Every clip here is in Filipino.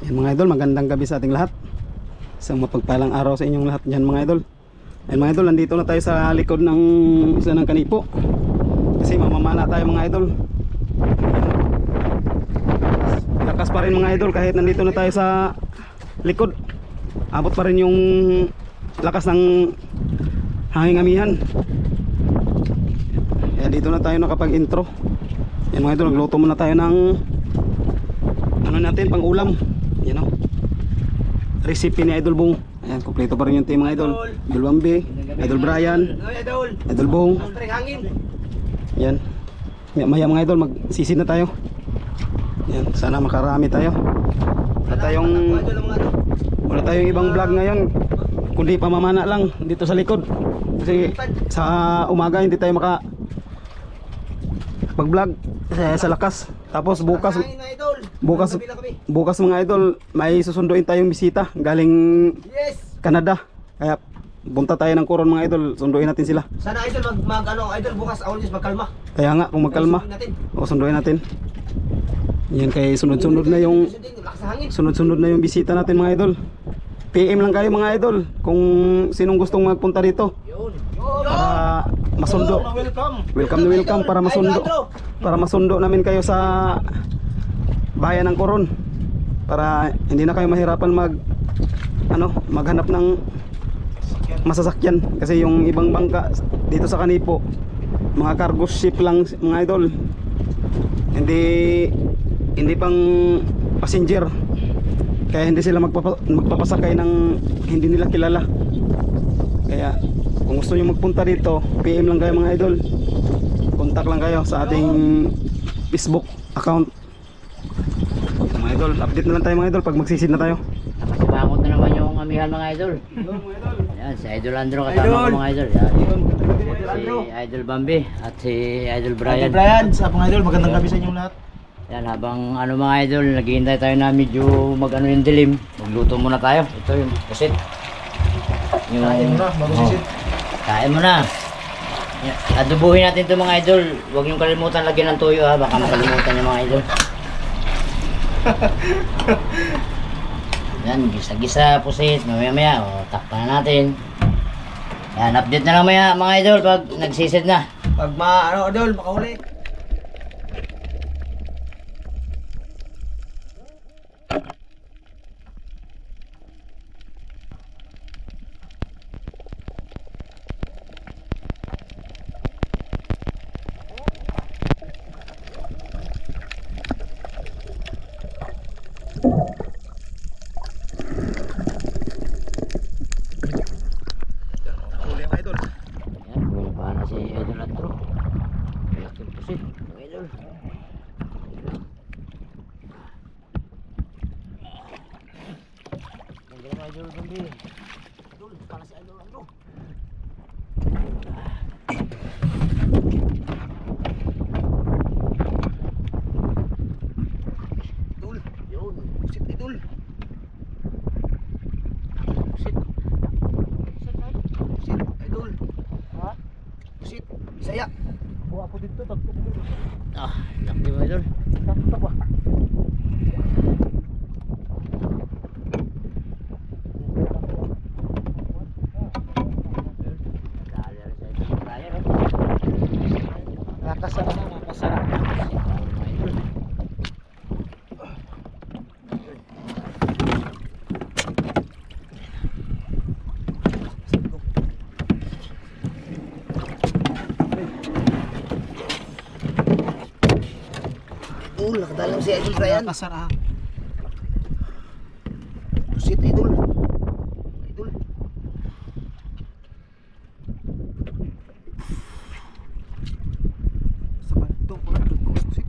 Yan mga idol, magandang gabi sa ating lahat. Isang mapagpalang araw sa inyong lahat dyan mga idol. Yan mga idol, nandito na tayo sa likod ng isa ng kanipo. Kasi mamamana tayo mga idol. Lakas pa rin mga idol kahit nandito na tayo sa likod. Abot pa rin yung lakas ng hanging amihan. Kaya dito na tayo nakapag-intro. Yan mga idol, nagluto muna tayo ng ano natin pang ulam yan o recipe ni Idol Bong. Ayan kompleto pa rin yung team mga idol. Idol. Bambi Idol Brian Idol. Idol. Bong. Yan. Maya, maya mga idol magsisid na tayo. Yan sana makarami tayo. Wala tayong wala tayong ibang vlog ngayon. Kundi pamamana lang dito sa likod. Kasi sa umaga hindi tayo maka pag vlog sa, sa lakas. Tapos bukas. Bukas bukas mga idol, may susunduin tayong bisita galing Yes. Canada. Kaya punta tayo ng Coron mga idol, sunduin natin sila. Sana idol mag, mag ano idol bukas always magkalma. Kaya nga kung magkalma, Sunduin natin. o sunduin natin. Yan kay sunod-sunod na yung sunod-sunod na yung bisita natin mga idol. PM lang kayo mga idol kung sinong gustong magpunta dito para masundo. Welcome. Welcome na welcome para masundo. Para masundo namin kayo sa bayan ng Coron. Para hindi na kayo mahirapan mag ano, maghanap ng masasakyan kasi yung ibang bangka dito sa Kanipo mga cargo ship lang mga idol. Hindi hindi pang passenger. Kaya hindi sila magpapa, magpapasakay ng hindi nila kilala. Kaya kung gusto niyo magpunta dito, PM lang kayo mga idol. Contact lang kayo sa ating Facebook account. Idol, update na lang tayo mga idol pag magsisid na tayo. Nakasibangot na naman yung amihan mga idol. Yan, si Idol Andro kasama ko mga idol. Yan. Si Idol Bambi at si Idol Brian. Brian, sa mga idol, magandang gabi sa inyong lahat. Yan, habang ano mga idol, naghihintay tayo na medyo mag ano yung dilim. Magluto muna tayo. Ito yung pusit. Yung, Kain mo na, bago Oh, sisid. Kain mo na. Adubuhin natin ito mga idol. Huwag yung kalimutan lagyan ng tuyo ha. Baka makalimutan yung mga idol. Yan, gisa-gisa pusit. Mamaya maya, o, takpan na natin. Yan, update na lang maya mga idol pag nagsisid na. Pag ma ano idol, makahuli. Huli mga idol. Yan, bumaba na si Idol Andro. Laki pusit. Mga idol. Ganda ng Idol Bambi. Idol, para si Idol Andro. Idol, Yun. pusit idol. Pusit. Pusit idol. Ha? Pusit. Bisaya. Buha ko dito, tagpo ko dito. Ah, laki mga idol. Takto ba? Dali rin sa Idol Brian. oh. Nakasara na, nakasara. Mga idol. Idol, nakadalang si Idol Brian. Nakasara. Pusit idol. Idol. Sa banto ko lang pusit.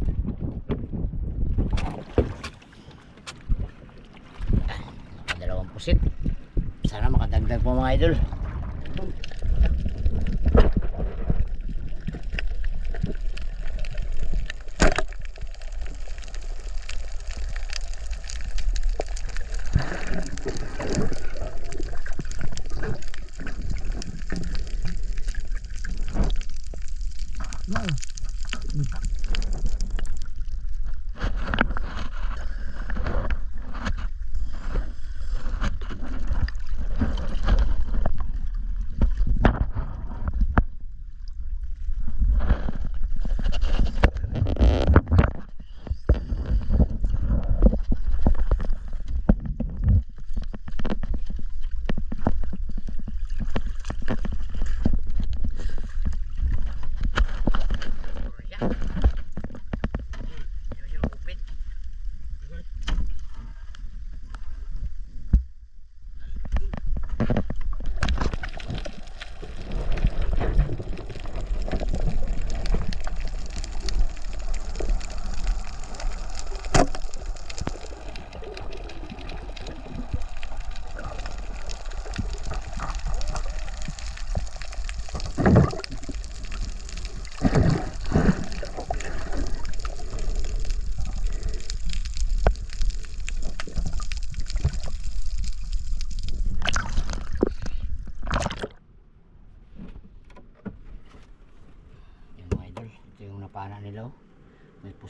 Dalawang pusit. Sana makadagdag po mga idol. Wow.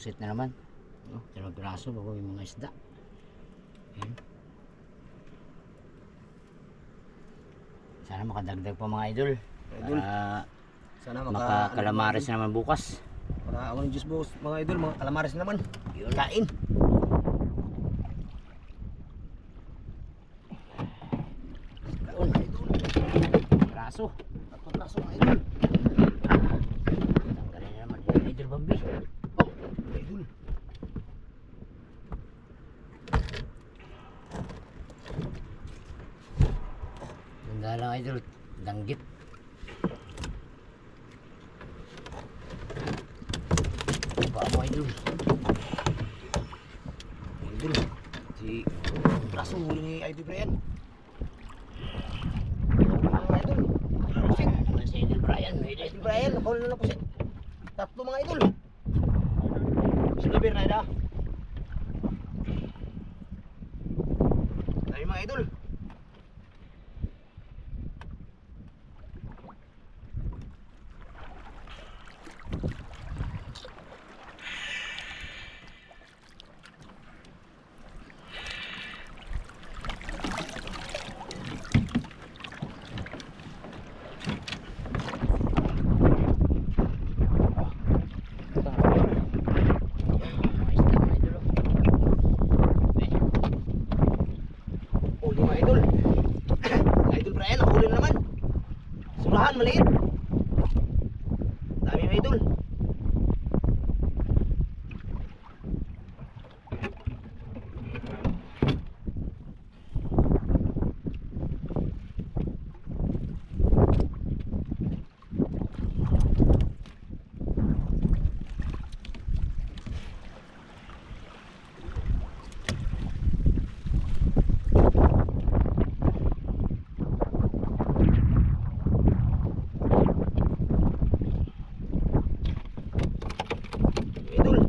Pusit na naman. Oh, dalawang piraso bago yung mga isda. Ayan. Sana makadagdag pa mga idol. Idol. Para Sana maka... makakalamares na naman bukas. Para ako ng Diyos boss, mga idol, mga kalamares naman. Yun. Kain. Kaon. Piraso. Tatlong laso mga idol. Tanggalin na naman yung idol Bambi. Idol. Tanda lang idol. Danggit. Pa idol. Idol. Si... Laso huli ni Idol Brian. Si Idol Brian. Idol Brian, nakahuli na na pusit. Tatlo mga idol. Sino Bernarda? Ay mga idol. Mga isda mga idol. oh. Eh, Huli mga idol. idol Brian, nakahuli na naman. Sulahan, maliit. Dami mga idol. Idol.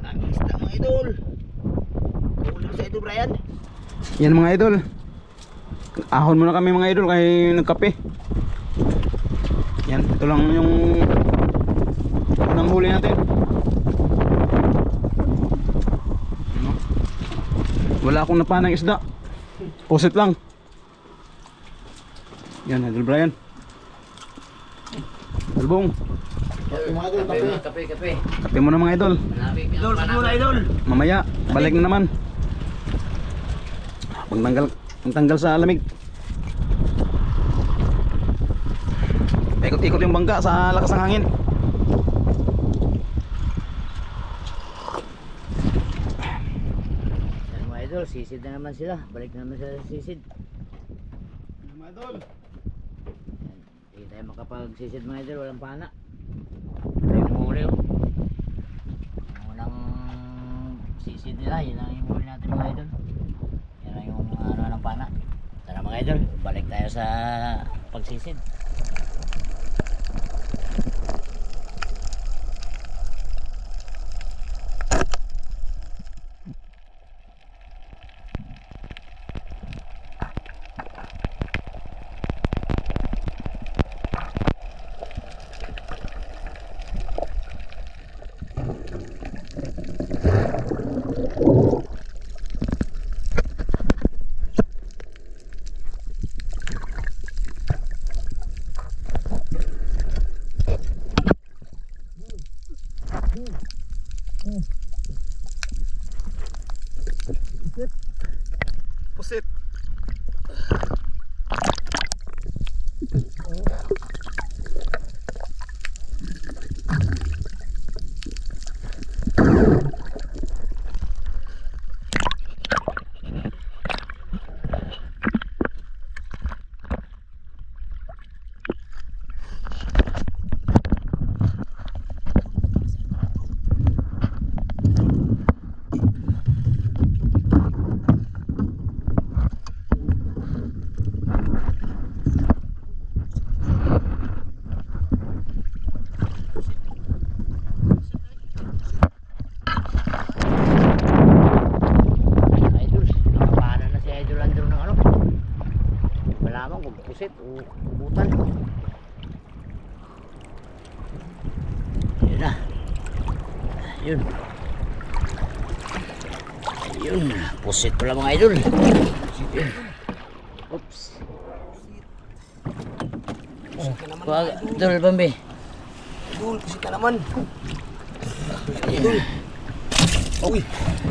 Dami isda mga idol. Huli sa idol Brian. Yan mga idol. Ahon muna kami mga idol kay nagkape. Yan, ito lang yung unang huli natin. Ano? Wala akong napanang isda. Pusit lang. Yan, Idol Brian. Albong, Kape, kape, kape. kape muna mga idol. Idol, muna idol. Mamaya, balik na naman. Pagtanggal, pagtanggal sa lamig. Ikot-ikot yung bangka sa lakas ng hangin. Yan mga idol, sisid na naman sila. Balik na naman sila sa sisid. Mga idol. Yan. Hindi tayo makapag-sisid mga idol, walang pana. Yung huli oh. Ang unang sisid nila, yun lang yung huli natin mga idol. Yan lang yung ano ng pana. Tara mga idol, balik tayo sa pagsisid. Pusit o butan. Yun na. Yun. Yun. Pusit pala mga idol. Yun. Oops. Oh, Kuha, idol Bambi. Idol, kasi ka naman. Idol. Uy. Idol.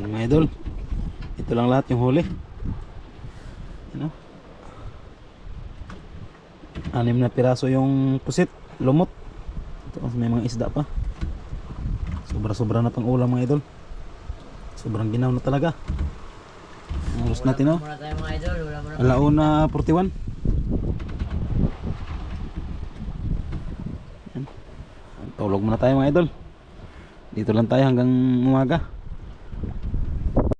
Yan mga idol. Ito lang lahat yung huli. Ano? Anim na piraso yung pusit, lumot. Ito may mga isda pa. Sobra-sobra na pang ulam mga idol. Sobrang ginaw na talaga. Oras natin oh. Na. Alauna 41. Yan. Tulog muna tayo mga idol. Dito lang tayo hanggang umaga.